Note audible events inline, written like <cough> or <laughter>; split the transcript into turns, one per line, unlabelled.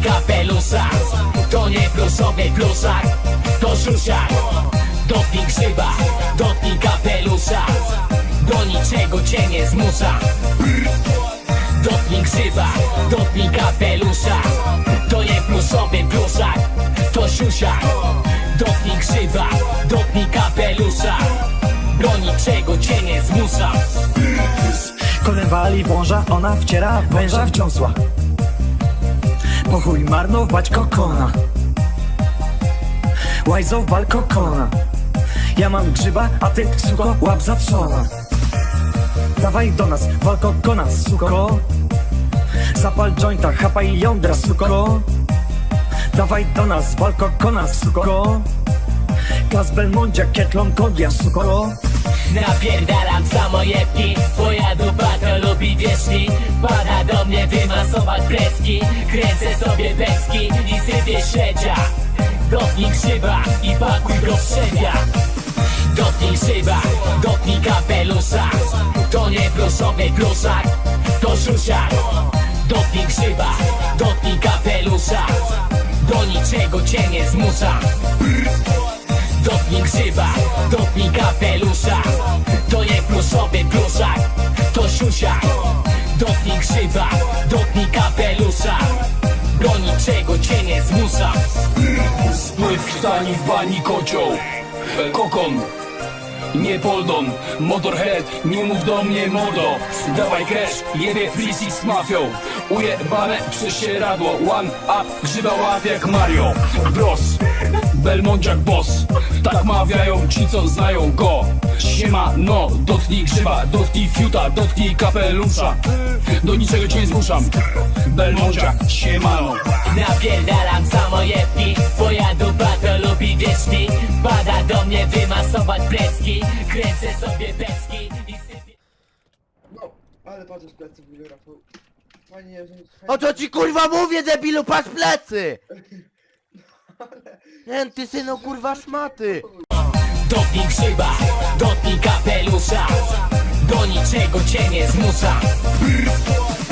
dotknij kapelusa. To nie plusowy plusak, to siusiak Dotknij grzyba, dotknij kapelusa. Do niczego cię nie zmusza Dotknij grzyba, dotknij kapelusza To nie plusowy plusak, to siusiak Dotknij grzyba, dotknij kapelusza Do niczego cię nie zmusza
Konem wali wąża, ona wciera węża w Po chuj marnować kokona. Łajzo wal kokona. Ja mam grzyba, a ty suko łap zatrzona Dawaj do nas, wal kokona suko. Zapal jointa, chapaj jądra suko. Dawaj do nas, wal kokona suko. Gaz Belmondzia, Ketlon Kondia suko.
Napierdalam samojebki Twoja dupa plecki Kręcę sobie becki i sypię śledzia. Dotknij grzyba i pakuj do wszędzia Dotknij grzyba, dotknij kapelusza. To nie plusowy pluszak, to siusiak Dotknij grzyba, dotknij kapelusza. Do niczego cię nie zmusza Grzyba, dotknij kapelusza. Do niczego cię nie zmusza.
Spływ krtani w bani kocioł. Kokon nie Poldon, Motorhead, nie mów do mnie modo Dawaj cash, jebie freesix z mafią. Ujebane prześcieradło, one up, grzyba łap jak Mario. Bros, Belmondziak boss. Tak mawiają ci co znają go. Siema, no, dotknij grzyba, dotknij fiuta, dotknij kapelusza. Do niczego cię nie zmuszam. Belmondziak, siemano.
Napierdalam dupa to wierzchni Pada do mnie wymasować plecki Kręcę sobie becki i sypię
No, ale patrz z plecy w ogóle, Rafał. Fajnie, że...
O co ci kurwa mówię, debilu, patrz plecy! <laughs> Nie, ty synu kurwa szmaty!
Dotknij grzyba, dotknij kapelusza Do niczego cię nie zmusza